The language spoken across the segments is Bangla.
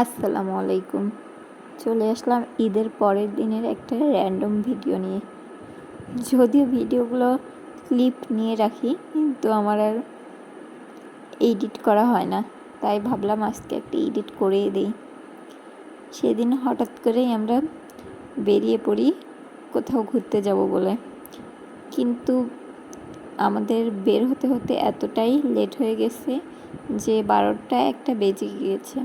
আসসালামু আলাইকুম। চলে আসলাম ঈদের পরের দিনের একটা র্যান্ডম ভিডিও নিয়ে। যদিও ভিডিওগুলো ক্লিপ নিয়ে রাখি, কিন্তু আমার আর এডিট করা হয় না। তাই ভাবলাম আজকে একটা এডিট করেই দিই। সেদিন হঠাৎ করেই আমরা বেরিয়ে পড়ি কোথাও ঘুরতে যাব বলে। কিন্তু আমাদের বের হতে হতে এতটাই লেট হয়ে গেছে যে বারোটা একটা বেজে গিয়েছে।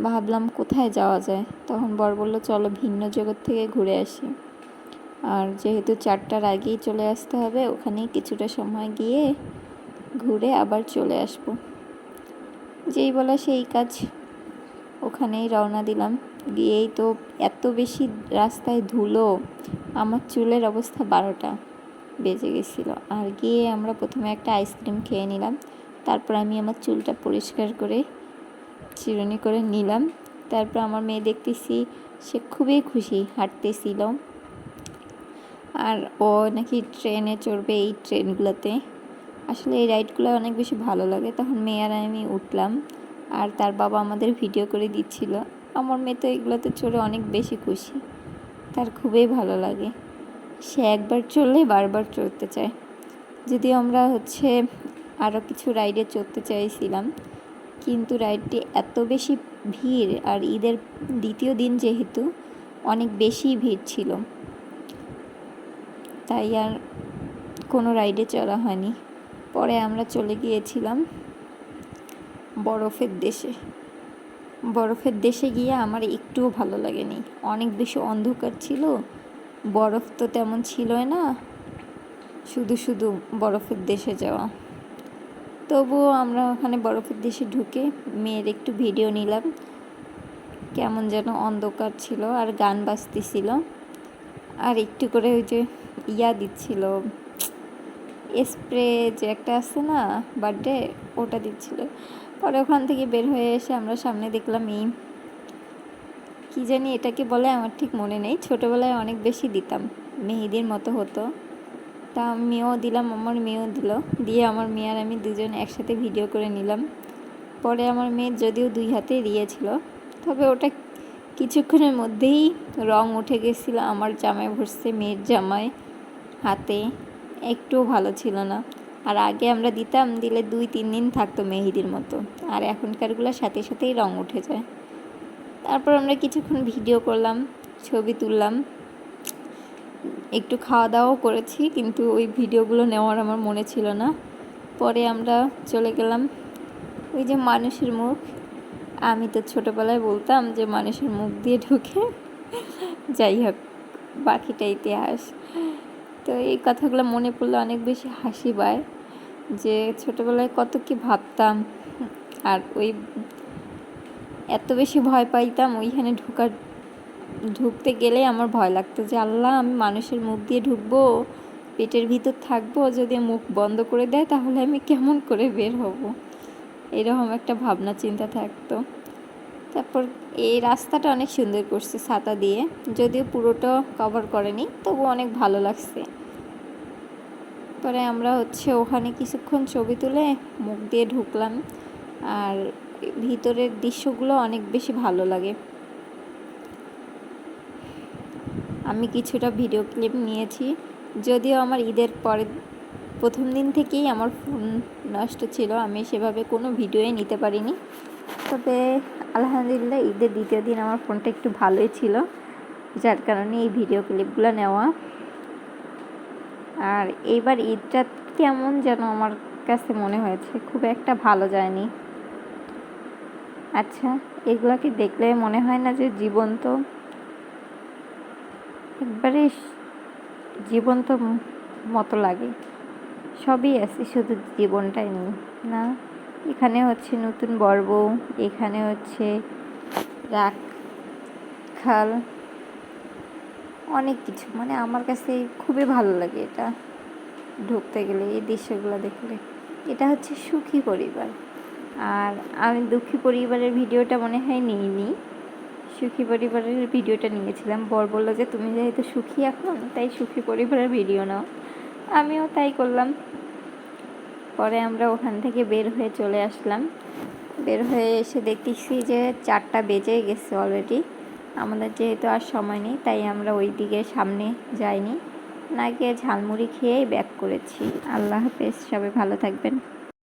ভাবলাম কোথায় যাওয়া যায়। তখন বর বলল, চলো ভিন্ন জগৎ থেকে ঘুরে আসি। আর যেহেতু চারটার আগেই চলে আসতে হবে, ওখানেই কিছুটা সময় গিয়ে ঘুরে আবার চলে আসব। যেই বলা সেই কাজ ওখানেই রওনা দিলাম। গিয়েই তো এত বেশি রাস্তায় ধুলো, আমার চুলের অবস্থা বারোটা বেজে গেছিল। আর গিয়ে আমরা প্রথমে একটা আইসক্রিম খেয়ে নিলাম। তারপর আমি আমার চুলটা পরিষ্কার করে চিরুনি করে নিলাম। তারপর আমার মেয়ে দেখতেছি, সে খুবই খুশি, হাঁটতেছিল। আর ও নাকি ট্রেনে চড়বে এই ট্রেনগুলোতে। আসলে এই রাইডগুলো অনেক বেশি ভালো লাগে। তখন মেয়ে আর আমি উঠলাম আর তার বাবা আমাদের ভিডিও করে দিচ্ছিল। আমার মেয়ে তো এগুলোতে চড়ে অনেক বেশি খুশি। তার খুবই ভালো লাগে। সে একবার চললে বারবার চড়তে চায়। যদিও আমরা হচ্ছে আরও কিছু রাইডে চড়তে চাইছিলাম কিন্তু রাইডটি এত বেশি ভিড় আর ঈদের দ্বিতীয় দিন যেহেতু অনেক বেশি ভিড় ছিল। তাই আর কোনো রাইডে চলা হয়নি। পরে আমরা চলে গিয়েছিলাম বরফের দেশে। বরফের দেশে গিয়ে আমার একটুও ভালো লাগেনি। অনেক বেশি অন্ধকার ছিল, বরফ তো তেমন ছিলই না। শুধু শুধু বরফের দেশে যাওয়া। তবুও আমরা ওখানে বরফের দেশে ঢুকে মেয়ের একটু ভিডিও নিলাম। কেমন যেন অন্ধকার ছিল আর গান বাজতেছিল। আর একটু করে ওই যে ইয়া দিচ্ছিল। স্প্রে যে একটা আছে না বার্থডে, ওটা দিচ্ছিল। পরে ওখান থেকে বের হয়ে এসে আমরা সামনে দেখলাম এই, কী জানি এটাকে বলে আমার ঠিক মনে নেই। ছোটোবেলায় অনেক বেশি দিতাম, মেহেদির মতো হতো। তা মেয়েও দিলাম, আমার মেয়েও দিল। দিয়ে আমার মেয়ে আর আমি দুজন একসাথে ভিডিও করে নিলাম। পরে আমার মেয়ের যদিও দুই হাতে দিয়েছিল তবে ওটা কিছুক্ষণের মধ্যেই রং উঠে গেছিল। আমার জামায় ভরছে মেয়ের জামায় হাতে, একটুও ভালো ছিল না। আর আগে আমরা দিতাম, দিলে দুই তিন দিন থাকতো মেহেদির মতো। আর এখনকারগুলোর সাথে সাথেই রং উঠে যায়। তারপর আমরা কিছুক্ষণ ভিডিও করলাম, ছবি তুললাম। একটু খাওয়া দাওয়াও করেছি, কিন্তু ওই ভিডিওগুলো নেওয়ার আমার মনে ছিল না। পরে আমরা চলে গেলাম ওই যে মানুষের মুখ। আমি তো ছোটোবেলায় বলতাম যে মানুষের মুখ দিয়ে ঢুকে যাই হোক, বাকিটা ইতিহাস। তো এই কথাগুলো মনে পড়লে অনেক বেশি হাসি পায় যে ছোটোবেলায় কত কি ভাবতাম। আর ওই এত বেশি ভয় পাইতাম ওইখানে ঢোকার ঢুকতে গেলে আমার ভয় লাগতো যে, আল্লাহ, আমি মানুষের মুখ দিয়ে ঢুকবো, পেটের ভিতর থাকব, যদি মুখ বন্ধ করে দেয় তাহলে আমি কেমন করে বের হব? এরকম একটা ভাবনা, চিন্তা থাকতো। তারপর এই রাস্তাটা অনেক সুন্দর করছে ছাতা দিয়ে। যদিও পুরোটা কভার করেনি তবু অনেক ভালো লাগছে। পরে আমরা হচ্ছে ওখানে কিছুক্ষণ ছবি তুলে মুখ দিয়ে ঢুকলাম। আর ভিতরের দৃশ্যগুলো অনেক বেশি ভালো লাগে। আমি কিছুটা ভিডিও ক্লিপ নিয়েছি। যদিও আমার ঈদের পরে প্রথম দিন থেকেই আমার ফোন নষ্ট ছিল, আমি সেভাবে কোনো ভিডিওই নিতে পারিনি। তবে আলহামদুলিল্লাহ ঈদের দ্বিতীয় দিন আমার ফোনটা একটু ভালোই ছিল, যার কারণে এই ভিডিও ক্লিপগুলো নেওয়া। আর এইবার ঈদটা কেমন যেন আমার কাছে মনে হয়েছে, খুব একটা ভালো যায়নি। আচ্ছা এগুলোকে দেখলে মনে হয় না যে জীবন্ত। একবারে জীবন্ত মতো লাগে। সবই আছে, শুধু জীবনটাই নেই, না? এখানে হচ্ছে নতুন বর্ব, এখানে হচ্ছে রাখাল অনেক কিছু। মানে আমার কাছে খুবই ভালো লাগে এটা ঢুকতে গেলে, এই দৃশ্যগুলো দেখলে। এটা হচ্ছে সুখী পরিবার। আর আমি দুঃখী পরিবারের ভিডিওটা মনে হয় নিইনি। সুখী পরিবারের ভিডিওটা নিয়েছিলাম। বর বলল যে, তুমি যেহেতু সুখী এখন, তাই সুখী পরিবারের ভিডিও নাও। আমিও তাই করলাম। পরে আমরা ওখান থেকে বের হয়ে চলে আসলাম। বের হয়ে এসে দেখতেছি যে, চারটা বেজে গেছে অলরেডি আমাদের যেহেতু আর সময় নেই, তাই আমরা ওই দিকে সামনে যাইনি। না গিয়ে ঝালমুড়ি খেয়েই ব্যাক করেছি। আল্লাহ হাফেজ, সবাই ভালো থাকবেন।